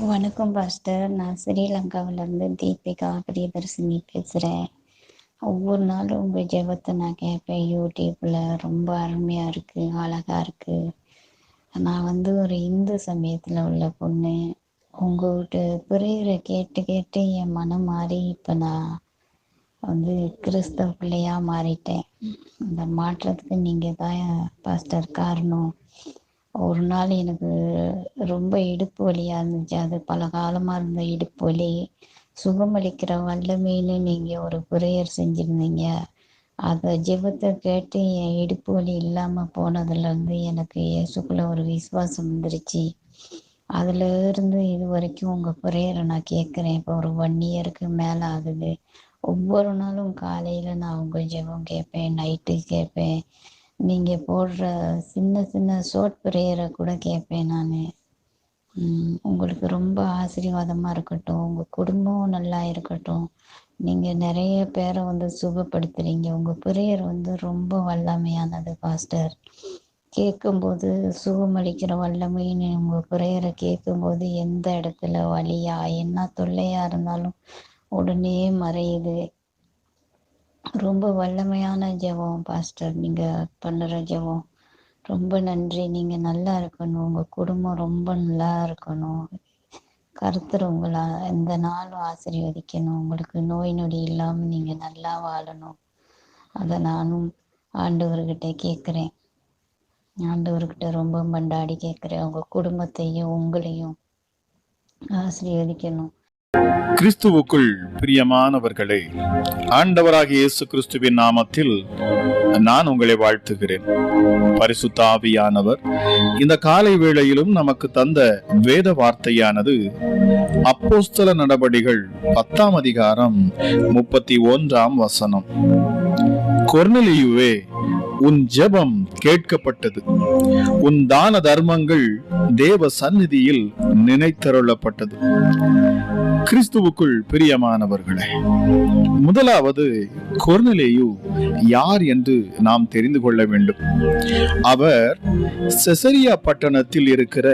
வணக்கம் பாஸ்டர். நான் ஸ்ரீலங்காவிலேருந்து தீபிகா பிரியதர்சினி பேசுகிறேன் ஒவ்வொரு நாளும் உங்கள் ஜெபத்தை நான் கேட்பேன். யூடியூப்பில் ரொம்ப அருமையாக இருக்குது அழகாக இருக்குது நான் வந்து ஒரு இந்து சமயத்தில் உள்ள பொண்ணு. உங்கள்கிட்ட புரியுற கேட்டு கேட்டு என் மனம் மாறி இப்போ நான் வந்து கிறிஸ்தவ பிள்ளையாக மாறிட்டேன். இந்த மாற்றத்துக்கு நீங்கள் தான் பாஸ்டர் காரணம். ஒரு நாள் எனக்கு ரொம்ப இடுப்பு வலியாக இருந்துச்சு. அது பல காலமாக இருந்த இடுப்பு வலி. சுகமளிக்கிற வல்லமைன்னு நீங்கள் ஒரு ப்ரேயர் செஞ்சுருந்தீங்க. அதை ஜெபத்தை கேட்டு என் இடுப்பு வலி இல்லாமல் போனதுலேருந்து எனக்கு இயேசுக்குள்ள ஒரு விசுவாசம் வந்துருச்சு. அதுல இருந்து இது வரைக்கும் உங்கள் ப்ரேயரை நான் கேட்குறேன் இப்போ ஒரு ஒன் இயருக்கு மேலே ஆகுது. ஒவ்வொரு நாளும் காலையில் நான் உங்கள் ஜெபம் கேட்பேன் நைட்டு கேட்பேன் நீங்கள் போடுற சின்ன சின்ன ஷோர்ட் ப்ரேயரை கூட கேட்பேன் நான். உங்களுக்கு ரொம்ப ஆசீர்வாதமாக இருக்கட்டும். உங்கள் குடும்பம் நல்லா இருக்கட்டும். நீங்கள் நிறைய பேரை வந்து சுகப்படுத்துறீங்க. உங்கள் ப்ரேயர் வந்து ரொம்ப வல்லமையானது பாஸ்டர் கேட்கும்போது சுகமளிக்கிற வல்லமைன்னு உங்கள் ப்ரேயரை கேட்கும்போது எந்த இடத்துல வழியா என்ன தொல்லையாக இருந்தாலும் உடனே மறையுது. ரொம்ப வல்லமையான ஜெபம் பாஸ்டர் நீங்கள் பண்ணுற ஜெபம். ரொம்ப நன்றி. நீங்கள் நல்லா இருக்கணும். உங்கள் குடும்பம் ரொம்ப நல்லா இருக்கணும். கருத்தர் உங்களை எந்த நாளும் ஆசீர்வதிக்கணும். உங்களுக்கு நோய் நொடி இல்லாமல் நீங்கள் நல்லா வாழணும். அதை நானும் ஆண்டவர்கிட்ட கேட்குறேன். ஆண்டவர்கிட்ட ரொம்ப மண்டாடி கேட்குறேன். உங்கள் குடும்பத்தையும் உங்களையும் ஆசீர்வதிக்கணும். கிறிஸ்துவுக்குள் பிரியமானவர்களே ஆண்டவராகிய இயேசு கிறிஸ்துவின் நாமத்தில் நான் உங்களை வாழ்த்துகிறேன். பரிசுத்த ஆவியானவர் இந்த காலை வேளையிலும் நமக்கு தந்த வேத வார்த்தையானது அப்போஸ்தல நடபடிகள் பத்தாம் அதிகாரம் முப்பத்தி ஒன்றாம் வசனம். கொர்னலியுவே உன் ஜெபம் கேட்கப்பட்டது. உன் தான தர்மங்கள் தேவ சந்நிதியில் நினைத்தருளப்பட்டது. கிறிஸ்துவுக்குள் பிரியமானவர்களே முதலாவது கொர்நிலேயு யார் என்று நாம் தெரிந்து கொள்ள வேண்டும். அவர் செசரியா பட்டணத்தில் இருக்கிற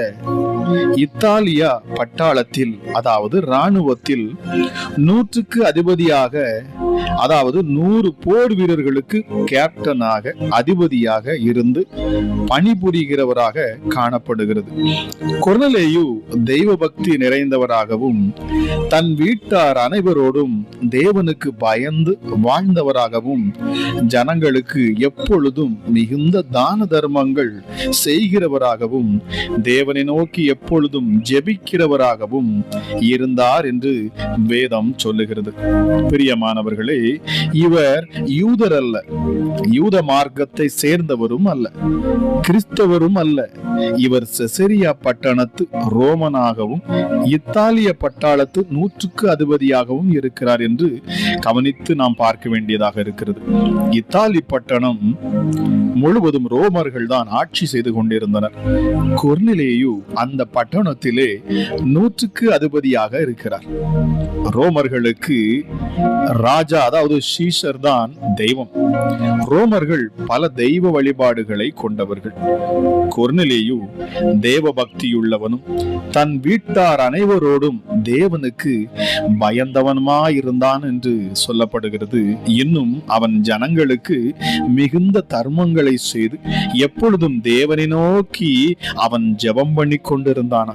இத்தாலியா பட்டாளத்தில் அதாவது இராணுவத்தில் நூற்றுக்கு அதிபதியாக அதாவது நூறு போர் வீரர்களுக்கு கேப்டனாக அதிபதியாக இருந்து பணிபுரிகிறவராக காணப்படுகிறது. கொர்னலேயு தெய்வ பக்தி நிறைந்தவராகவும் தன் வீட்டார் அனைவரோடும் தேவனுக்கு பயந்து வாழ்ந்தவராகவும் ஜனங்களுக்கு எப்பொழுதும் மிகுந்த தான தர்மங்கள் செய்கிறவராகவும் தேவனை நோக்கி எப்பொழுதும் ஜெபிக்கிறவராகவும் இருந்தார் என்று வேதம் சொல்லுகிறது. பிரியமானவர்களே இவர் யூதர் அல்ல யூத மார்க்கத்தை சேர்ந்தவரும் அல்ல கிறிஸ்தவரும் அல்ல. இவர் செசரியா பட்டணத்து ரோமனாகவும் இத்தாலிய பட்டாளத்து நூற்றுக்கு அதிபதியாகவும் இருக்கிறார் என்று கவனித்து நாம் பார்க்க வேண்டியதாக இருக்கிறது. இத்தாலி பட்டணம் முழுவதும் ரோமர்கள் தான் ஆட்சி செய்து கொண்டிருந்தனர். கொர்னிலேயு அந்த பட்டணத்திலே நூற்றுக்கு அதிபதியாக இருக்கிறார். ரோமர்களுக்கு ராஜா அதாவது ஷீஷர் தான் தெய்வம். ரோமர்கள் பல தெய்வ வழிபாடுகளை கொண்டவர்கள். கொர்னிலேயு தேவ பக்தியுள்ளவனும் தன் வீட்டார் அனைவரோடும் தேவனுக்கு பயந்தவனுமாயிருந்தான் என்று சொல்லப்படுகிறது. இன்னும் அவன் ஜனங்களுக்கு மிகுந்த தர்மங்களை செய்து எப்பொழுதும் தேவனை நோக்கி அவன் ஜெபம் பண்ணி கொண்டிருந்தான்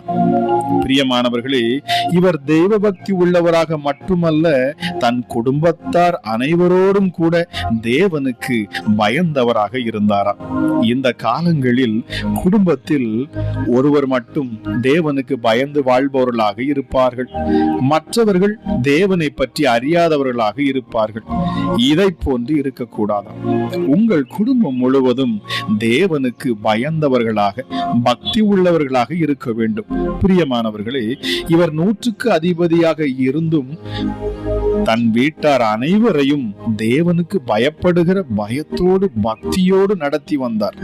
பிரியமானவர்களே இவர் தெய்வ பக்தி உள்ளவராக மட்டுமல்ல தன் குடும்பத்தார் அனைவரோடும் கூட தேவனுக்கு பயந்தவராக இருந்தாராம். இந்த காலங்களில் குடும்பத்தில் ஒருவர் மட்டும் தேவனுக்கு பயந்து வாழ்பவர்களாக இருப்பார்கள். மற்றவர்கள் தேவனை பற்றி அறியாதவர்களாக இருப்பார்கள். இதை போன்று இருக்கக்கூடாதாம். உங்கள் குடும்பம் முழுவதும் தேவனுக்கு பயந்தவர்களாக பக்தி உள்ளவர்களாக இருக்க வேண்டும். பிரியமானவர்களே இவர் நூற்றுக்கு அதிபதியாக இருந்தும் தன் வீட்டார் அனைவரையும் தேவனுக்கு பயப்படுகிற பயத்தோடு பக்தியோடு நடத்தி வந்தார்.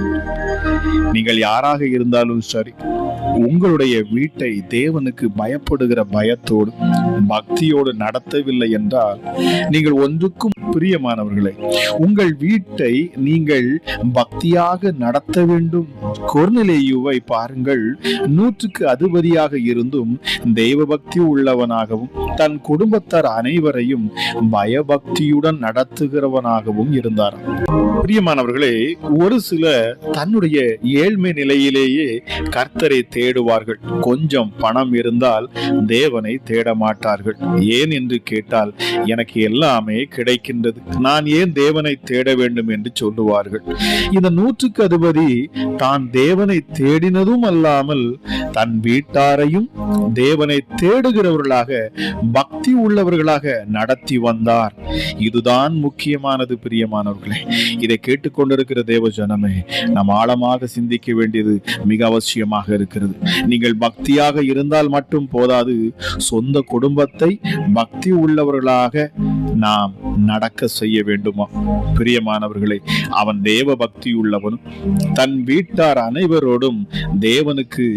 நீங்கள் யாராக இருந்தாலும் சரி உங்களுடைய வீட்டை தேவனுக்கு பயப்படுகிற பயத்தோடு பக்தியோடு நடத்தவில்லை என்றால் நீங்கள் ஒன்றுக்கும் பிரியமானவர்களே உங்கள் வீட்டை நீங்கள் பக்தியாக நடத்த வேண்டும். கொர்நிலேயுவை பாருங்கள் நூற்றுக்கு அதிபதியாக இருந்தும் தெய்வ பக்தி உள்ளவனாகவும் தன் குடும்பத்தார் அனைவரை அனைவரையும் பயபக்தியுடன் நடத்துகிறவனாகவும் இருந்தார். பிரியமானவர்களே ஒரு சில தன்னுடைய ஏழ்மை நிலையிலேயே கர்த்தரை தேடுவார்கள். கொஞ்சம் பணம் இருந்தால் தேவனை தேட மாட்டார்கள் ஏன் என்று கேட்டால் எனக்கு எல்லாமே கிடைக்கின்றது. நான் ஏன் தேவனை தேட வேண்டும் என்று சொல்லுவார்கள். இந்த நூற்றுக்கு அதிபதி தான் தேவனை தேடினதும் அல்லாமல் தன் வீட்டாரையும் தேவனை தேடுகிறவர்களாக பக்தி உள்ளவர்களாக நடத்தி வந்தார். இதுதான் முக்கியமானது பிரியமானவர்களே. இதை கேட்டுக்கொண்டிருக்கிற தேவ ஜனமே நாம் ஆழமாக சிந்திக்க வேண்டியது மிக அவசியமாக இருக்கிறது. நீங்கள் பக்தியாக இருந்தால் மட்டும் போதாது சொந்த குடும்பத்தை பக்தி உள்ளவர்களாக நாம் நடக்க செய்ய வேண்டுமா? பிரியமானவர்களே அவன் தேவ பக்தி உள்ளவனும் தன் வீட்டார் அனைவரோடும் தேவனுக்கு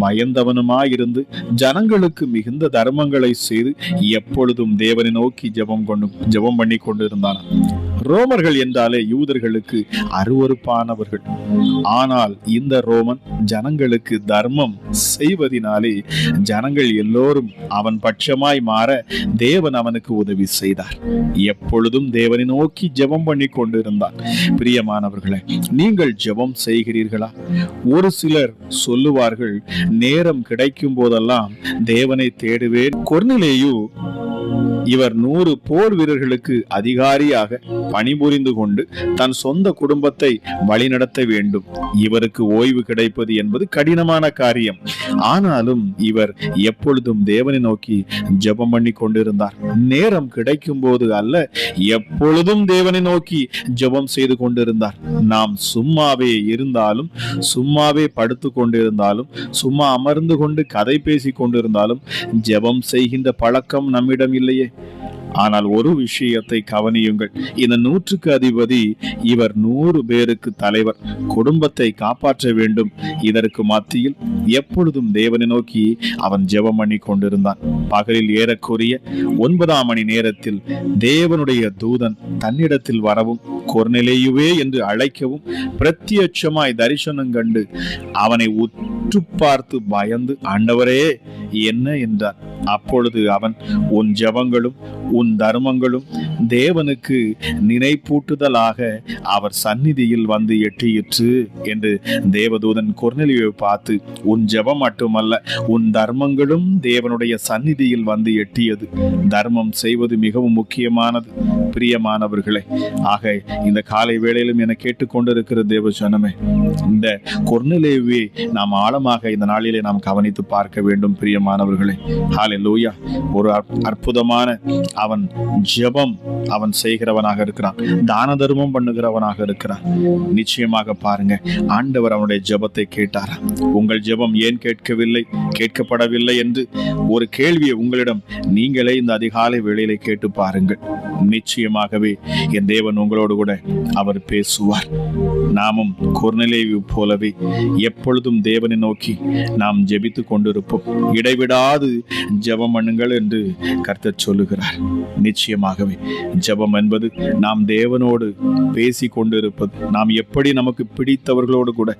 பயந்தவனுமாயிருந்து ஜனங்களுக்கு மிகுந்த தர்மங்களை செய்து எப்பொழுதும் தேவனை நோக்கி ஜெபம் கொண்டு ஜெபம் பண்ணி கொண்டிருந்தான் ரோமர்கள் என்றாலே யூதர்களுக்கு அருவருப்பானவர்கள். ஆனால் இந்த ரோமன் ஜனங்களுக்கு தர்மம் செய்வதினாலே ஜனங்கள் எல்லோரும் அவன் பட்சமாய் மாற தேவன் அவனுக்கு உதவி செய்தார். எப்பொழுதும் தேவனை நோக்கி ஜெபம் பண்ணி கொண்டிருந்தான். பிரியமானவர்களே நீங்கள் ஜெபம் செய்கிறீர்களா? ஒரு சிலர் சொல்லுவார்கள் நேரம் கிடைக்கும் போதெல்லாம் தேவனை தேடுவேன். கொர்நிலேயு இவர் நூறு போர் வீரர்களுக்கு அதிகாரியாக பணிபுரிந்து கொண்டு தன் சொந்த குடும்பத்தை வழிநடத்த வேண்டும். இவருக்கு ஓய்வு கிடைப்பது என்பது கடினமான காரியம். ஆனாலும் இவர் எப்பொழுதும் தேவனை நோக்கி ஜெபம் பண்ணி கொண்டிருந்தார். நேரம் கிடைக்கும் போது அல்ல எப்பொழுதும் தேவனை நோக்கி ஜெபம் செய்து கொண்டிருந்தார். நாம் சும்மாவே இருந்தாலும் சும்மாவே படுத்து கொண்டிருந்தாலும் சும்மா அமர்ந்து கொண்டு கதை பேசி கொண்டிருந்தாலும் ஜெபம் செய்கின்ற பழக்கம் நம்மிடம் இல்லையே. ஆனால் ஒரு விஷயத்தை கவனியுங்கள். இந்த நூற்றுக்கு அதிபதி இவர் நூறு பேருக்கு தலைவர் குடும்பத்தை காப்பாற்ற வேண்டும். இதற்கு மத்தியில் எப்பொழுதும் தேவனை நோக்கி அவன் ஜெபம் பண்ணி கொண்டிருந்தான். பகலில் ஏறக்குரிய ஒன்பதாம் மணி நேரத்தில் தேவனுடைய தூதன் தன்னிடத்தில் வரவும் கொர்நிலேயுவே என்று அழைக்கவும் பிரத்யட்சமாய் தரிசனம் கண்டு அவனை உற்று பார்த்து பயந்து ஆண்டவரே என்ன? என்றான். அப்பொழுது அவன் உன் ஜெபங்களும் உன் தர்மங்களும் தேவனுக்கு நினைப்பூட்டுதலாக அவர் சந்நிதியில் வந்து எட்டியிற்று என்று தேவதூதன் கொர்நெலியை பார்த்து உன் ஜெபம் மட்டுமல்ல உன் தர்மங்களும் தேவனுடைய சந்நிதியில் வந்து எட்டியது. தர்மம் செய்வது மிகவும் முக்கியமானது பிரியமானவர்களே. ஆக இந்த காலை வேளையிலும் என கேட்டுக்கொண்டிருக்கிற தேவ ஜனமே இந்த கொர்நிலேவே நாம் ஆழமாக இந்த நாளிலே நாம் கவனித்து பார்க்க வேண்டும் பிரியமானவர்களே. ஹாலே லூயா ஒரு அற்புதமான அற்புதமான அவன் ஜெபம் அவன் செய்கிறவனாக இருக்கிறான். தான தர்மம் பண்ணுகிறவனாக இருக்கிறான். நிச்சயமாக பாருங்க ஆண்டவர் அவனுடைய ஜெபத்தை கேட்டாரா? உங்கள் ஜெபம் ஏன் கேட்கவில்லை? கேட்கப்படவில்லை என்று ஒரு கேள்வியை உங்களிடம் நீங்களே இந்த அதிகாலை வேளையில கேட்டு பாருங்கள். நிச்சயமாகவே என் தேவன் உங்களோடு கூட அவர் பேசுவார். நாமும் குர்நிலைவு போலவே எப்பொழுதும் தேவனை நோக்கி நாம் ஜெபித்து கொண்டிருப்போம். இடைவிடாது ஜெபம் பண்ணுங்கள் என்று கர்த்தர் சொல்லுகிறார். நிச்சயமாகவே. ஜெபம் என்பது நாம் தேவனோடு பேசி கொண்டிருப்பது நாம் எப்படி நமக்கு பிடித்தவர்களோடு கூட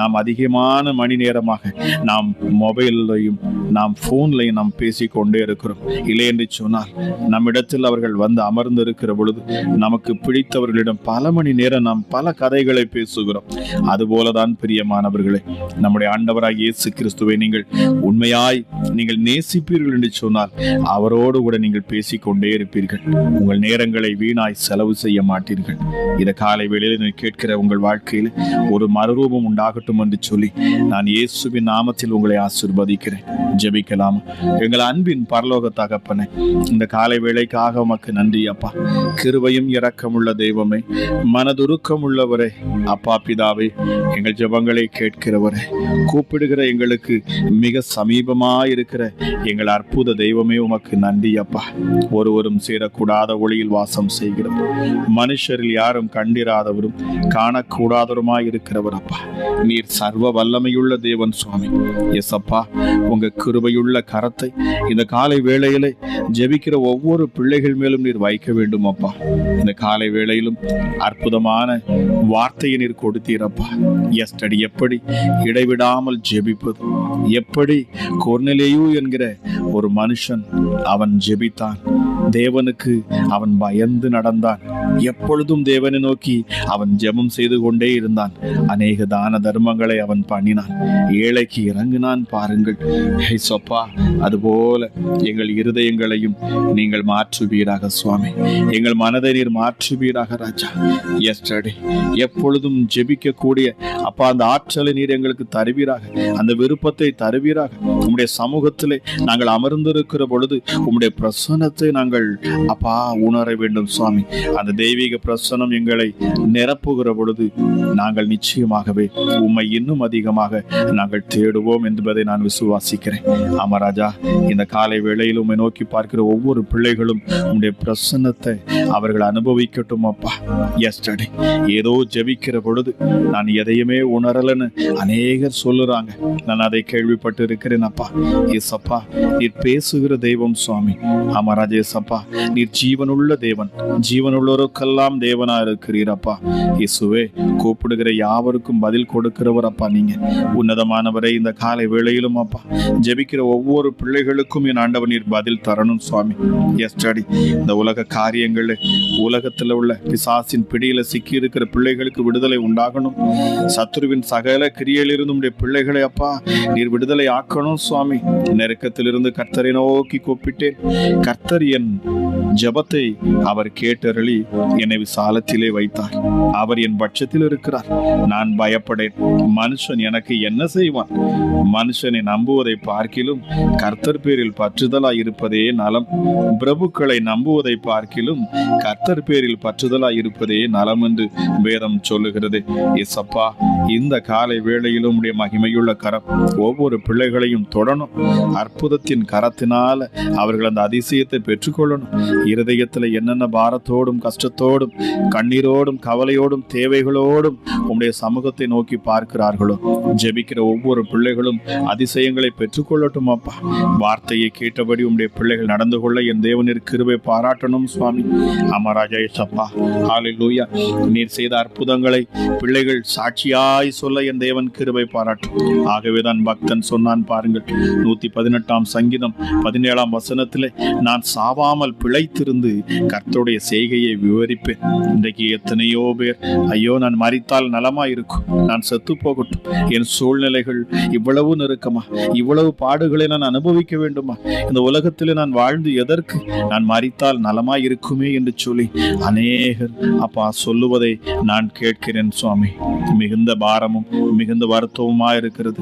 நாம் அதிகமான மணி நேரமாக நாம் மொபைல்லையும் நாம் ஃபோன்லையும் நாம் பேசிக்கொண்டே இருக்கிறோம். இல்லை என்று சொன்னால் நம்மிடத்தில் அவர்கள் வந்து அமர்ந்திருக்கிற பொழுது நமக்கு பிடித்தவர்களிடம் பல மணி நேரம் நாம் பல கதைகளை பேசுகிறோம். அதுபோலதான் பிரியமானவர்களே நம்முடைய ஆண்டவராக இயேசு கிறிஸ்துவை நீங்கள் உண்மையாய் நீங்கள் நேசிப்பீர்கள் என்று சொன்னால் அவரோடு கூட நீங்கள் பேசிக்கொண்டு இருப்பீர்கள். உங்கள் நேரங்களை வீணாய் செலவு செய்ய மாட்டீர்கள். இந்த காலை வேளையில் கேட்கிற உங்கள் வாழ்க்கையில் ஒரு மறுரூபம் உண்டாகட்டும் என்று சொல்லி நான் இயேசுவின் நாமத்தில் உங்களை ஆசிர்வதிக்கிறேன். ஜெபிக்கலாம்? எங்கள் அன்பின் பரலோக தகப்பனே இந்த காலை வேளைக்காக உமக்கு நன்றி அப்பா. கிருவையும் இரக்கமுள்ள தெய்வமே மனதுருக்கம் உள்ளவரே அப்பா பிதாவே எங்கள் ஜெபங்களை கேட்கிறவரே கூப்பிடுகிற எங்களுக்கு மிக சமீபமாக இருக்கிற எங்கள் அற்புத தெய்வமே உமக்கு நன்றி அப்பா. ஒரு ஒருவரும் சேரக்கூடாத ஒளியில் வாசம் செய்கிறது மனுஷரில் யாரும் கண்டிராதவரும் காணக்கூடாதவருமாய் இருக்கிறவர் அப்பா நீர் சர்வ வல்லமையுள்ள தேவன் சுவாமி. எஸ் அப்பா உங்க கிருபையுள்ள கரத்தை இந்த காலை வேளையிலே ஜெபிக்கிற ஒவ்வொரு பிள்ளைகள் மேலும் நீர் வைக்க வேண்டும் அப்பா இந்த காலை வேளையிலும் அற்புதமான வார்த்தையை நீர் கொடுத்தீரப்பா. எஸ்டடி எப்படி இடைவிடாமல் ஜெபிப்பது? எப்படி கொர்னலேயு என்கிற ஒரு மனுஷன் அவன் ஜெபித்தான். தேவனுக்கு அவன் பயந்து நடந்தான். எப்பொழுதும் தேவனை நோக்கி அவன் ஜெபம் செய்து கொண்டே இருந்தான். அநேக தான தர்மங்களை அவன் பண்ணினான். ஏழைக்கு இறங்கினான் பாருங்கள். ஹே சொப்பா அதுபோல எங்கள் இருதயங்களையும் நீங்கள் மாற்றுவீராக சுவாமி. எங்கள் மனதை நீர் மாற்றுவீராக ராஜா. எஸ்டர்டே எப்பொழுதும் ஜெபிக்கக்கூடிய அப்பா அந்த ஆற்றலை நீர் எங்களுக்கு தருவீராக. அந்த விருப்பத்தை தருவீராக. உம்முடைய சமூகத்திலே நாங்கள் அமர்ந்திருக்கிற பொழுது உம்முடைய பிரசன்னத்தை நாங்கள் அப்பா உணர வேண்டும் சுவாமி. அந்த தெய்வீக பிரசனம் எங்களை நிரப்புகிற பொழுது நாங்கள் நிச்சயமாகவே உம்மை இன்னும் அதிகமாக நாங்கள் தேடுவோம் என்பதை நான் விசுவாசிக்கிறேன். ஆமராஜா இந்த காலை வேளையில் உம்மை நோக்கி பார்க்கிற ஒவ்வொரு பிள்ளைகளும் உம்முடைய பிரசன்னத்தை அவர்கள் அனுபவிக்கட்டும் அப்பா. எஸ்டர்டே ஏதோ ஜெபிக்கிற பொழுது நான் எதையுமே உணரலன்னு அநேகர் சொல்லுறாங்க. நான் அதை கேள்விப்பட்டு இருக்கிறேன் அப்பா. எஸ் அப்பா நீர் பேசுகிற தெய்வம் சுவாமி. ஆமா அப்பா நீர் ஜீவனுள்ள தேவன். ஜீவனுள்ளவருக்கெல்லாம் தேவனா இருக்கிறீர் அப்பா இயேசுவே கூப்பிடுகிற யாவருக்கும் பதில் கொடுக்கிறவர் அப்பா நீங்க. உன்னதமானவரை இந்த காலை வேளையிலும் அப்பா ஜெபிக்கிற ஒவ்வொரு பிள்ளைகளுக்கும் என் ஆண்டவர் நீர் பதில் தரணும் சுவாமி. எஸ்டடி இந்த உலக காரியங்கள் உலகத்தில் உள்ள பிசாசின் பிடியில சிக்கி இருக்கிற பிள்ளைகளுக்கு விடுதலை உண்டாகணும். சத்ருவின் சகல கிரியையிலிருந்து உடைய பிள்ளைகளை அப்பா நீர் விடுதலை ஆக்கணும் சுவாமி. நெருக்கத்திலிருந்து கர்த்தரை நோக்கி கூப்பிட்டேன். கர்த்தர் என் ஜெபத்தை அவர் கேட்டருளி என்னை விசாலத்திலே வைத்தார். அவர் என் பட்சத்தில் இருக்கிறார். நான் பயப்படேன். மனுஷன் எனக்கு என்ன செய்வான்? மனுஷனை நம்புவதை பார்க்கிலும் கர்த்தர் பேரில் பற்றுதலாய் இருப்பதே நலம். பிரபுக்களை நம்புவதை பார்க்கிலும் கர்த்தர் பேரில் பற்றுதலாய் இருப்பதே நலம் என்று வேதம் சொல்லுகிறது. இசப்பா இந்த காலை வேளையிலும் உடைய மகிமையுள்ள கரம் ஒவ்வொரு பிள்ளைகளையும் தொடணும். அற்புதத்தின் கரத்தினால அவர்கள் அந்த அதிசயத்தை பெற்றுக்கொள்ளணும் இருதயத்தில் என்னென்ன பாரத்தோடும் கஷ்டத்தோடும் கண்ணீரோடும் கவலையோடும் தேவைகளோடும் உம்முடைய சமூகத்தை நோக்கி பார்க்கிறார்களோ? ஜெபிக்கிற ஒவ்வொரு பிள்ளைகளும் அதிசயங்களை பெற்றுக்கொள்ளட்டும் அப்பா வார்த்தையை கேட்டபடி உம்முடைய பிள்ளைகள் நடந்து கொள்ள என் தேவனிற்கு கிருபை பாராட்டணும் சுவாமி. அமராஜா சப்பா ஹalleluya. நீர் செய்த அற்புதங்களை பிள்ளைகள் சாட்சியாய் சொல்ல என் தேவன் கிருபை பாராட்டும். ஆகவேதான் பக்தன் சொன்னான் பாருங்கள். நூத்தி பதினெட்டாம் சங்கீதம் பதினேழாம் வசனத்திலே நான் இல்லாமல் பிழைத்திருந்து கர்த்தருடைய செய்கையை விவரிப்பேன். இன்றைக்கு எத்தனையோ பேர் ஐயோ நான் மறித்தால் நலமா இருக்கும் நான் செத்து போகட்டும் என் சூழ்நிலைகள் இவ்வளவு நெருக்கமா? இவ்வளவு பாடுகளை நான் அனுபவிக்க வேண்டுமா? இந்த உலகத்தில் நான் வாழ்ந்து எதற்கு? நான் மறித்தால் நலமா இருக்குமே என்று சொல்லி அநேகர் அப்பா சொல்லுவதை நான் கேட்கிறேன் சுவாமி. மிகுந்த பாரமும் மிகுந்த வருத்தமுமா இருக்கிறது.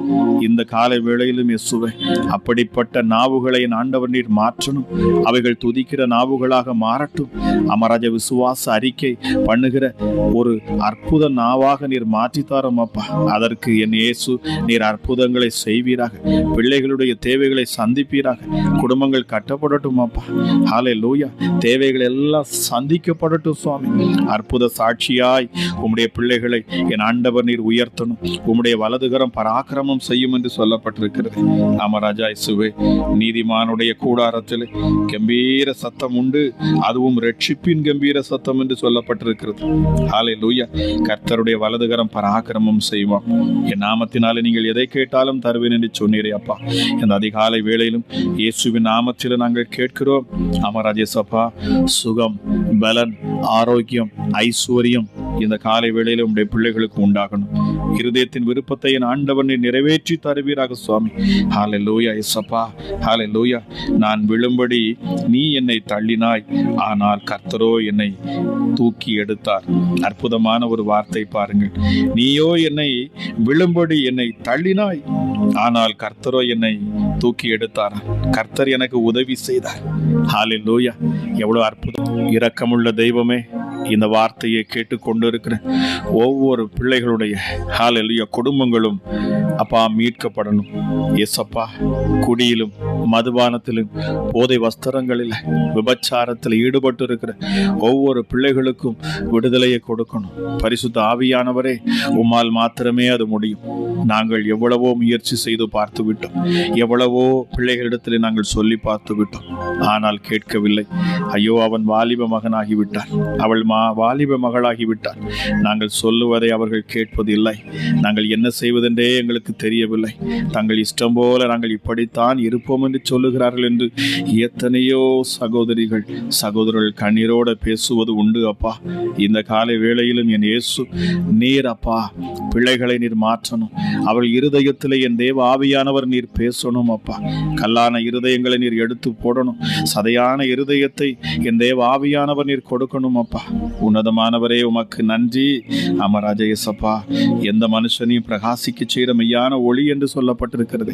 இந்த காலை வேளையிலும் இயேசுவே அப்படிப்பட்ட நாவுகளை என் ஆண்டவர் நீர் மாற்றணும். அவைகள் துதி துதிக்கிற நாவுகளாக மாறட்டும். அமராஜ விசுவாச அறிக்கை பண்ணுகிற ஒரு அற்புத நாவாக நீர் மாற்றித்தாரம் அப்பா. அதற்கு என் இயேசு நீர் அற்புதங்களை செய்வீராக. பிள்ளைகளுடைய தேவைகளை சந்திப்பீராக. குடும்பங்கள் கட்டப்படட்டும் அப்பா. ஹாலே லூயா தேவைகள் எல்லாம் சந்திக்கப்படட்டும் சுவாமி. அற்புத சாட்சியாய் உம்முடைய பிள்ளைகளை என் ஆண்டவர் நீர் உயர்த்தணும். உம்முடைய வலதுகரம் பராக்கிரமம் செய்யும் என்று சொல்லப்பட்டிருக்கிறது. ராமராஜா இசுவே நீதிமானுடைய கூடாரத்தில் கம்பீர கம்பீர சத்தம் உண்டு. அதுவும் ரட்சிப்பின் கம்பீர சத்தம் என்று சொல்லப்பட்டிருக்கிறது. ஹாலே லூயா கர்த்தருடைய வலதுகரம் பராக்கிரமம் செய்வோம் என் நாமத்தினாலே நீங்கள் எதை கேட்டாலும் தருவேன் என்று சொன்னீரே அப்பா. இந்த அதிகாலை வேளையிலும் இயேசுவின் நாமத்தில் நாங்கள் கேட்கிறோம். அமராஜேசப்பா சுகம் பலன் ஆரோக்கியம் ஐஸ்வர்யம் இந்த காலை வேளையில் உடைய பிள்ளைகளுக்கு உண்டாகணும். இருதயத்தின் விருப்பத்தை என் ஆண்டவனை நிறைவேற்றி தருவீராக சுவாமி. ஹாலே லூயா இசப்பா ஹாலே லூயா நான் விழும்படி நீ என்னை தள்ளினாய். ஆனால் கர்த்தரோ என்னை தூக்கி எடுத்தார். அற்புதமான ஒரு வார்த்தை பாருங்கள். நீயோ என்னை விழும்படி என்னை தள்ளினாய். ஆனால் கர்த்தரோ என்னை தூக்கி எடுத்தார்? கர்த்தர் எனக்கு உதவி செய்தார். ஹாலில் லூயா எவ்வளவு அற்புதம். இரக்கமுள்ள தெய்வமே இந்த வார்த்தையை கேட்டுக்கொண்டு இருக்கிற ஒவ்வொரு பிள்ளைகளுடைய ஹாலில் குடும்பங்களும் அப்பா மீட்கப்படணும். எஸ்அப்பா குடியிலும் மதுபானத்திலும் போதை வஸ்திரங்களில் விபச்சாரத்தில் ஈடுபட்டு இருக்கிற ஒவ்வொரு பிள்ளைகளுக்கும் விடுதலையை கொடுக்கணும். பரிசுத்த ஆவியானவரே உம்மால் மாத்திரமே அது முடியும். நாங்கள் எவ்வளவோ முயற்சி செய்து பார்த்து விட்டோம். எவ்வளவோ பிள்ளைகளிடத்தில் நாங்கள் சொல்லி பார்த்து விட்டோம். ஆனால் கேட்கவில்லை. ஐயோ அவன் வாலிப மகனாகி விட்டான். அவள் மா வாலிப மகளாகி விட்டான் நாங்கள் சொல்லுவதை அவர்கள் கேட்பதில்லை. நாங்கள் என்ன செய்வதென்றே எங்களுக்கு தெரியவில்லை. தங்கள் இஷ்டம் போல நாங்கள் இப்படித்தான் இருப்போம் என்று சொல்லுகிறார்கள் என்று எத்தனையோ சகோதரிகள் சகோதரர்கள் கண்ணீரோட பேசுவது உண்டு அப்பா. இந்த காலை வேளையிலும் என் இயேசு நீர் அப்பா பிள்ளைகளை நீர் மாற்றணும். அவள் இருதயத்தில் என் தேவ ஆவியானவர் நீர் பேசணும் அப்பா. கல்லான இருதயங்களை நீர் எடுத்து போடணும். சதையான இருதயத்தை என் தேவ ஆவியானவர் நீர் கொடுக்கணும் அப்பா. உன்னதமானவரே உமக்கு நன்றி. அமராஜயசப்பா எந்த மனுஷனையும் பிரகாசிக்க செய்கிற மெய்யான ஒளி என்று சொல்லப்பட்டிருக்கிறது.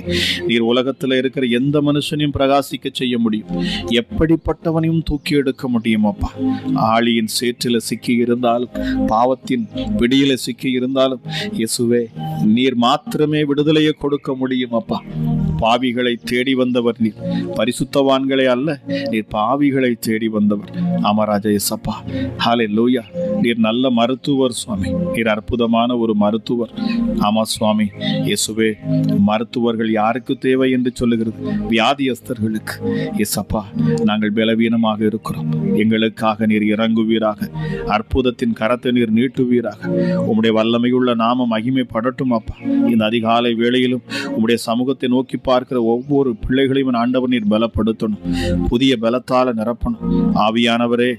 நீர் உலகத்தில் இருக்கிற எந்த மனுஷனையும் பிரகாசிக்க செய்ய முடியும். எப்படிப்பட்டவனையும் தூக்கி எடுக்க முடியும் அப்பா ஆளியின் சேற்றில் சிக்கி இருந்தாலும் பாவத்தின் பிடியில சிக்கி இருந்தாலும் இயேசுவே நீர் மாத்திரமே விடுதலையை கொடுக்க முடியும் அப்பா பாவிகளை தேடி வந்தவர் நீர். பரிசுத்தவான்களே அல்ல நீர் பாவிகளை தேடி வந்தவர். அமராஜா எசப்பா ஹாலே லூயா நீர் நல்ல மருத்துவர் சுவாமி. நீர் அற்புதமான ஒரு மருத்துவர். ஆமா சுவாமி இயேசுவே மருத்துவர்கள் யாருக்கு தேவை என்று சொல்லுகிறது? வியாதியஸ்தர்களுக்கு. எசப்பா நாங்கள் பலவீனமாக இருக்கிறோம். எங்களுக்காக நீர் இறங்குவீராக. அற்புதத்தின் கரத்தை நீர் நீட்டுவீராக. உம்முடைய வல்லமையுள்ள நாம மகிமைப்படட்டும் அப்பா. இந்த அதிகாலை வேளையிலும் உம்முடைய சமூகத்தை நோக்கி பார்க்கிற ஒவ்வொரு பிள்ளைகளையும் ஆண்டவர் நீர் பலப்படுத்தணும். புதிய பலத்தால நிரப்பணும். ஆவியானவரே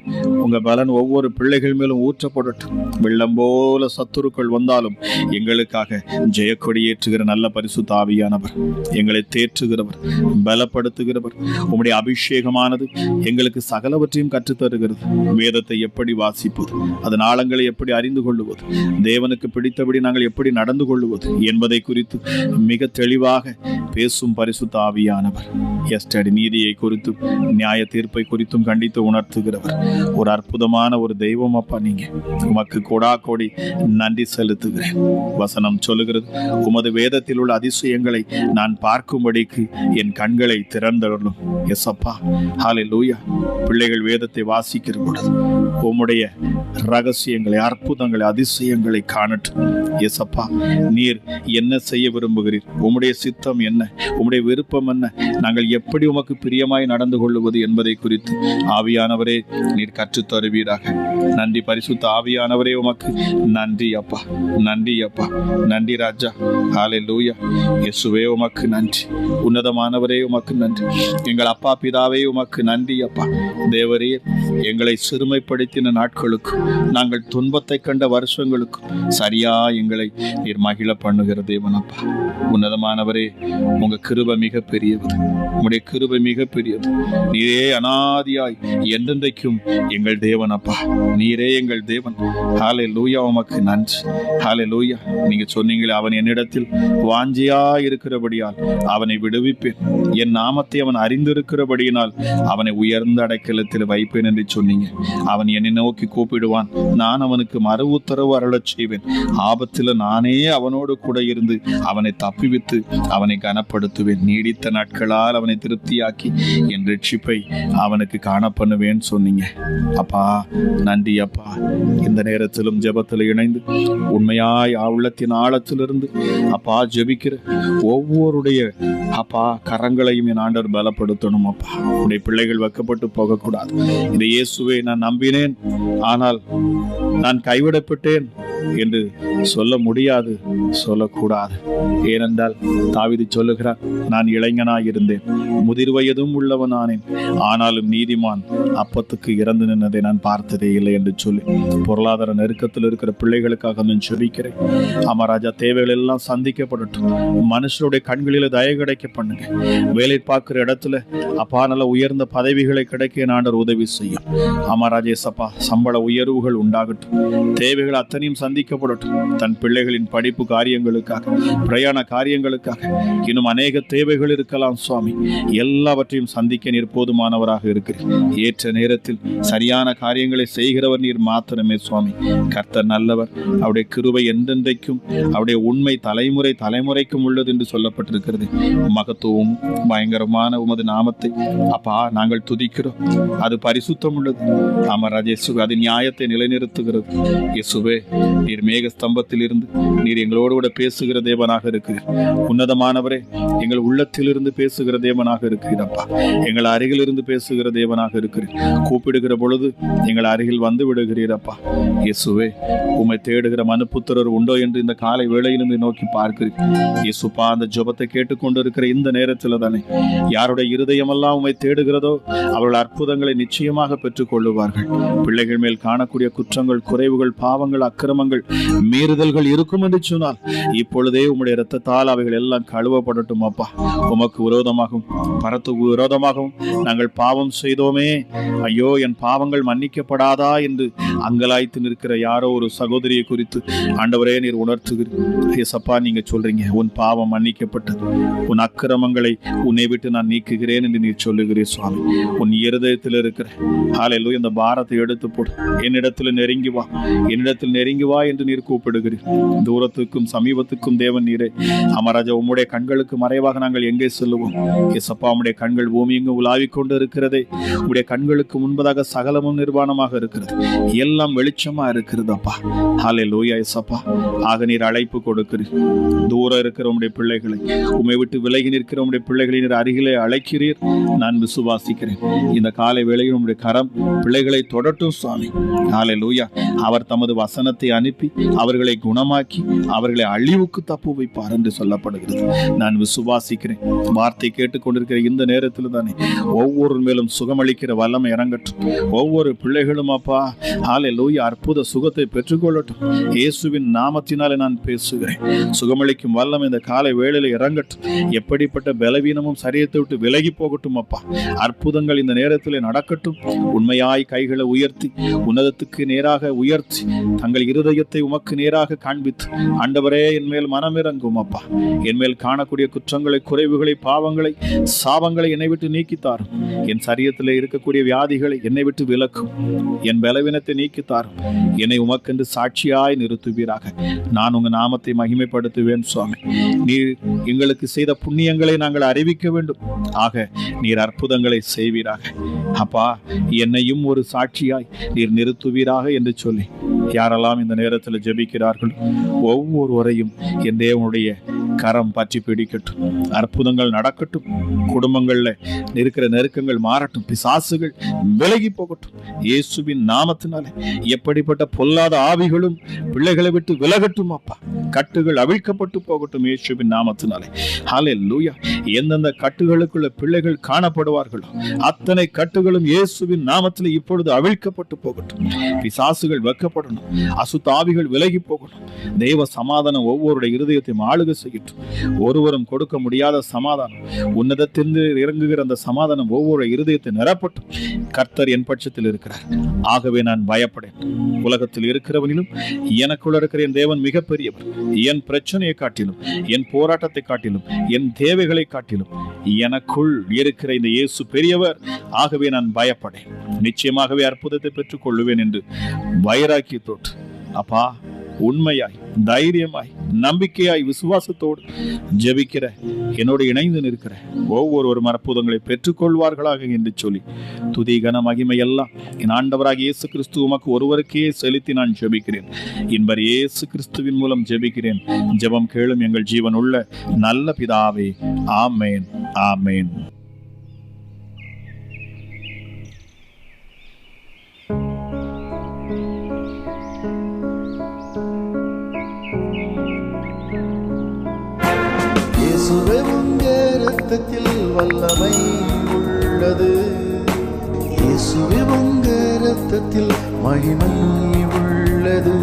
உங்க பலன் ஒவ்வொரு பிள்ளைகள் மேலும் ஊற்றப்படட்டும். வெள்ளம் போல சத்துருக்கள் வந்தாலும் எங்களுக்காக ஜெயக்கொடியேற்ற ஏற்றுகிற நல்ல பரிசு தாவியானவர் எங்களை தேற்றுகிறவர் பலப்படுத்துகிறவர். உம்முடைய அபிஷேகமானது எங்களுக்கு சகலவற்றையும் கற்றுத்தருகிறது. வேதத்தை எப்படி வாசிப்பது அதன் ஆழங்களை எப்படி அறிந்து கொள்ளுவது தேவனுக்கு பிடித்தபடி நாங்கள் எப்படி நடந்து கொள்ளுவது என்பதை குறித்து மிக தெளிவாக பேசும் பரிசு தாவியானவர் எஸ்டடி நீதியை குறித்தும் நியாய தீர்ப்பை குறித்தும் கண்டித்து உணர்த்துகிறவர். ஒரு அற்புதமான ஒரு தெய்வம் அப்பா நீங்க. உமக்கு கொடா கோடி நன்றி செலுத்துகிறேன். வசனம் சொல்லுகிறது உமது உமது வேதத்தில் உள்ள அதிசயங்களை நான் பார்க்கும்படிக்கு என் கண்களை திறந்தருளும். எஸ் ஹாலே லூயா பிள்ளைகள் வேதத்தை வாசிக்கிற பொழுது உம்முடைய ரகசியங்களை அற்புதங்களை அதிசயங்களை காணட்டும். எஸ் நீர் என்ன செய்ய விரும்புகிறீர்? உம்முடைய சித்தம் என்ன? உம்முடைய விருப்பம் என்ன? நாங்கள் எப்படி உமக்கு பிரியமாய் நடந்து கொள்ளுவது என்பதை குறித்து ஆவியானவரே நீர் கற்றுத் தருவீராக. நன்றி பரிசுத்த ஆவியானவரே உமக்கு. நன்றி அப்பா நன்றி அப்பா. நன்றி ராஜா. ஹாலே லூயா இயேசுவே உமக்கு நன்றி உன்னதமானவரே உமக்கு நன்றி எங்கள் அப்பா பிதாவே உமக்கு நன்றி அப்பா தேவரே எங்களை சிறுமைப்படுத்தின நாட்களுக்கும் நாங்கள் துன்பத்தை கண்ட வருஷங்களுக்கும் சரியா எங்களை நீர் மகிழ பண்ணுகிற தேவனப்பா உன்னதமானவரே உங்க கிருப மிக பெரியது உம்முடைய கிருபை மிக பெரியது நீரே அனாதியாய் என்றென்றைக்கும் எங்கள் தேவன் அப்பா. நீரே எங்கள் தேவன். ஹாலே லூயா உமக்கு நன்றி. ஹாலே லூயா நீங்க சொன்னீங்களே அவன் என்னிடத்தில் வாஞ்சியா இருக்கிறபடியால் அவனை விடுவிப்பேன். என் நாமத்தை அவன் அறிந்திருக்கிறபடியினால் அவனை உயர்ந்த அடைக்கலத்தில் வைப்பேன் என்று சொன்னீங்க. அவன் என்னை நோக்கி கூப்பிடுவான். நான் அவனுக்கு மறு உத்தரவு அருளச் செய்வேன். ஆபத்தில் நானே அவனோடு கூட இருந்து அவனை தப்பிவித்து அவனை கனப்படுத்துவேன். நீடித்த நாட்களால் அவன் திருப்தியாக்கி என் ரட்சிப்பை அவனுக்கு காண பண்ணுவேன்னு சொன்னீங்க. அப்பா நன்றி அப்பா. இந்த நேரத்திலும் ஜபத்தில் இணைந்து உண்மையாய் உள்ளத்தின் ஆழத்திலிருந்து அப்பா ஜெபிக்கிற ஒவ்வொருடைய அப்பா கரங்களையும் என் ஆண்டவர் பலப்படுத்தணும் அப்பா. உடைய பிள்ளைகள் வைக்கப்பட்டு போகக்கூடாது. இந்த இயேசுவை நான் நம்பினேன். ஆனால் நான் கைவிடப்பட்டேன் என்று சொல்ல முடியாது சொல்லக்கூடாது. ஏனென்றால் தாவிதி சொல்லுகிறார் நான் இளைஞனாய் இருந்தேன் முதிர் வயதும் உள்ளவனானேன். ஆனாலும் நீதிமான் அப்பத்துக்கு இறந்து நின்னதை நான் பார்த்ததே இல்லை என்று சொல்லி பொருளாதார நெருக்கத்தில் இருக்கிற பிள்ளைகளுக்காக நான் சொல்லிக்கிறேன் அமராஜா தேவைகள் எல்லாம் சந்திக்கப்படட்டும். மனுஷருடைய கண்களில் தய கிடைக்க பண்ணுங்க. வேலை பார்க்கிற இடத்துல அப்பா நல்ல உயர்ந்த பதவிகளை கிடைக்க நான் உதவி செய்யும். அமராஜேசப்பா சம்பள உயர்வுகள் உண்டாகட்டும். தேவைகள் அத்தனையும் சந்திக்கப்படட்டும். தன் பிள்ளைகளின் படிப்பு காரியங்களுக்காக பிரயாண காரியங்களுக்காக. இன்னும் அநேக தேவைகள் இருக்கலாம் சுவாமி. எல்லாவற்றையும் சந்திக்க நீர் போதுமானவராக இருக்கிறீர். ஏற்ற நேரத்தில் சரியான காரியங்களை செய்கிறவர் நீர் மாத்திரமே சுவாமி. கர்த்தர் நல்லவர். அவருடைய கிருபை என்றென்றைக்கும் அவருடைய உண்மை தலைமுறை தலைமுறைக்கும் உள்ளது என்று சொல்லப்பட்டிருக்கிறது. மகத்துவம் பயங்கரமான உமது நாமத்தை. அப்பா நாங்கள் துதிக்கிறோம். அது பரிசுத்தம் உள்ளது. ஆமா ராஜேசு அது நியாயத்தை நிலைநிறுத்துகிறது. இயேசுவே நீர் மேக ஸ்தம்பத்தில் இருந்து நீர் எங்களோடு கூட பேசுகிற தேவனாக இருக்கிறீர். உன்னதமானவரே எங்கள் உள்ளத்திலிருந்து பேசுகிற தேவனாக இருக்கிறீர் எங்கள் அருகில் இருந்து பேசுகிற தேவனாக இருக்கிறீர். கூப்பிடுகிற பொழுது எங்கள் அருகில் வந்து விடுகிறீரப்பா. இயேசுவே உம்மை தேடுகிற மனுப்புத்திரர் உண்டோ என்று இந்த காலை வேளையிலும் நோக்கி பார்க்கிறீர். இயேசுப்பா அந்த ஜபத்தை கேட்டுக்கொண்டிருக்கிற இந்த நேரத்தில் தானே யாருடைய இருதயமெல்லாம் உம்மை தேடுகிறதோ அவர்கள் அற்புதங்களை நிச்சயமாக பெற்றுக் கொள்ளுவார்கள் பிள்ளைகள் மேல் காணக்கூடிய குற்றங்கள் குறைவுகள் பாவங்கள் அக்கிரமங்கள் மீறுதல்கள் இருக்கும் என்று சொன்னால் இப்பொழுதே உம்முடைய இரத்தத்தால் அவைகள் எல்லாம் கழுவப்படட்டும் அப்பா உமக்கு விரோதமாகும் பரத்துக்கு விரோதமாகவும் நாங்கள் பாவம் செய்தோமே. ஐயோ என் பாவங்கள் மன்னிக்கப்படாதா என்று அங்கலாய்த்து நிற்கிற யாரோ ஒரு சகோதரியை குறித்து ஆண்டவரே நீர் உணர்த்துகிறீர். ஏசப்பா நீங்க சொல்றீங்க உன் பாவம் மன்னிக்கப்பட்டது. உன் அக்கிரமங்களை உன்னை விட்டு நான் நீக்குகிறேன் என்று நீர் சொல்லுகிறீர் சுவாமி. உன் இருதயத்தில் இருக்கிற ஆலையிலோ இந்த பாரத்தை எடுத்து போடு. என்னிடத்தில் நெருங்கி வா. என்னிடத்தில் நெருங்கி வா என்று நீர் கூப்பிடுகிறீர். தூரத்துக்கும் சமீபத்துக்கும் தேவன் நீரே. அமராஜா உம்முடைய கண்களுக்கு மறைவாக நாங்கள் எங்கே செல்லுவோம்? எசப்பா உடைய கண்கள் பூமி எங்கு உலாவிக் கொண்டு இருக்கிறதே உடைய கண்களுக்கு முன்பதாக சகலமும் நிர்வாணமாக இருக்கிறது. எல்லாம் வெளிச்சமா இருக்கிறது அப்பா. ஹாலே லோயா எசப்பா ஆக நீர் அழைப்பு கொடுக்கிறீர். தூரம் இருக்கிற உடைய பிள்ளைகளை உமை விட்டு விலகி நிற்கிற உடைய பிள்ளைகளை நீர் அருகிலே அழைக்கிறீர். நான் விசுவாசிக்கிறேன் இந்த காலை வேளையில் உடைய கரம் பிள்ளைகளை தொடட்டும் சுவாமி. ஹாலே லோயா அவர் தமது வசனத்தை அனுப்பி அவர்களை குணமாக்கி அவர்களை அழிவுக்கு தப்பு வைப்பார் என்று சொல்லப்படுகிறது. நான் விசுவாசிக்கிறேன் வார்த்தை கொண்டிருக்கிற இந்த நேரத்தில் தானே ஒவ்வொரு மேலும் சுகமளிக்கிற வல்லமை இறங்கட்டும் ஒவ்வொரு பிள்ளைகளும் அப்பா ஆலை லூய் அற்புத சுகத்தை பெற்றுக்கொள்ளட்டும். இயேசுவின் நாமத்தினாலே நான் பேசுகிறேன். சுகமளிக்கும் வல்லம் இந்த காலை வேளையில் இறங்கட்டும். எப்படிப்பட்ட பலவீனமும் சரீரத்தை விட்டு விலகி போகட்டும் அப்பா. அற்புதங்கள் இந்த நேரத்தில் நடக்கட்டும். உண்மையாய் கைகளை உயர்த்தி உன்னதத்துக்கு நேராக உயர்த்தி தங்கள் இருதயத்தை உமக்கு நேராக காண்பித்து ஆண்டவரே என் மேல் மனமிறங்கும் அப்பா. என் மேல் காணக்கூடிய குற்றங்களை குறைவுகளை பாவங்களை சாபங்களை என்னை விட்டு நீக்கித்தார். என் சரீரத்தில் இருக்கக்கூடிய வியாதிகளை என்னை விட்டு விலக்கும். என் பலவீனத்தை நீக்கித்தார். என்னை உமக்கென்று சாட்சியாய் நிறுத்துவீராக. நான் உங்க நாமத்தை மகிமைப்படுத்துவேன் சுவாமி. நீர் எங்களுக்கு செய்த புண்ணியங்களை நாங்கள் அறிவிக்க வேண்டும். ஆக நீர் அற்புதங்களை செய்வீராக. அப்பா என்னையும் ஒரு சாட்சியாய் நீர் நிறுத்துவீராக என்று சொல்லி யாரெல்லாம் இந்த நேரத்தில் ஜெபிக்கிறார்கள் ஒவ்வொருவரையும் என் தேவனுடைய கரம் பற்றி பிடிக்கட்டும். அற்புதங்கள் நடக்கட்டும். குடும்பங்களில் இருக்கிற நெருக்கங்கள் மாறட்டும் பிசாசுகள் விலகி போகட்டும். இயேசுவின் நாமத்தினாலே எப்படிப்பட்ட பொல்லாத ஆவிகளும் பிள்ளைகளை விட்டு விலகட்டும் அப்பா. கட்டுகள் அவிழ்க்கப்பட்டு போகட்டும் இயேசுவின் நாமத்தினாலே. ஹாலே லூயா எந்தெந்த கட்டுகளுக்குள்ள பிள்ளைகள் காணப்படுவார்களோ அத்தனை கட்டுகளும் இயேசுவின் நாமத்தில் இப்பொழுது அவிழ்க்கப்பட்டு போகட்டும். பிசாசுகள் வெக்கப்படணும் அசுத்தாவிகள் விலகி போகணும் தெய்வ சமாதானம் ஒவ்வொருடைய இருதயத்தையும் ஆளுக செய்யட்டும். ஒருவரும் கொடுக்க முடியாத சமாதானம் உன்னதத்திலிருந்து இறங்குகிற அந்த சமாதானம் ஒவ்வொரு இருதயத்தை நிரப்பட்டும். கர்த்தர் என் பட்சத்தில் இருக்கிறார். ஆகவே நான் பயப்படேன். உலகத்தில் இருக்கிறவனிலும் எனக்குள்ள இருக்கிற என் தேவன் மிகப்பெரியவர். என் பிரச்சனையை காட்டிலும் என் போராட்டத்தை காட்டிலும் என் தேவைகளை காட்டிலும் எனக்குள் இருக்கிற இந்த இயேசு பெரியவர். ஆகவே நான் பயப்படேன். நிச்சயமாகவே அற்புதத்தை பெற்றுக் கொள்ளுவேன் என்று வைராக்கியத்தோடு அப்பா உண்மையாய் தைரியமாய் நம்பிக்கையாய் விசுவாசத்தோடு ஜெபிக்கிற என்னோடு இணைந்து நிற்கிற ஒவ்வொருவரும் மரப்புதங்களை பெற்றுக்கொள்வார்களாக என்று சொல்லி துதி கன மகிமை எல்லாம் என் ஆண்டவராக இயேசு கிறிஸ்து உமக்கு ஒருவருக்கே செலுத்தி நான் ஜெபிக்கிறேன். இன்பர் இயேசு கிறிஸ்துவின் மூலம் ஜெபிக்கிறேன். ஜெபம் கேளும் எங்கள் ஜீவன் உள்ள நல்ல பிதாவே ஆமேன் ஆமேன். இரத்தத்தில் வல்லமை உள்ளது. இயேசுவே உங்க இரத்தத்தில் மகிமை உள்ளது.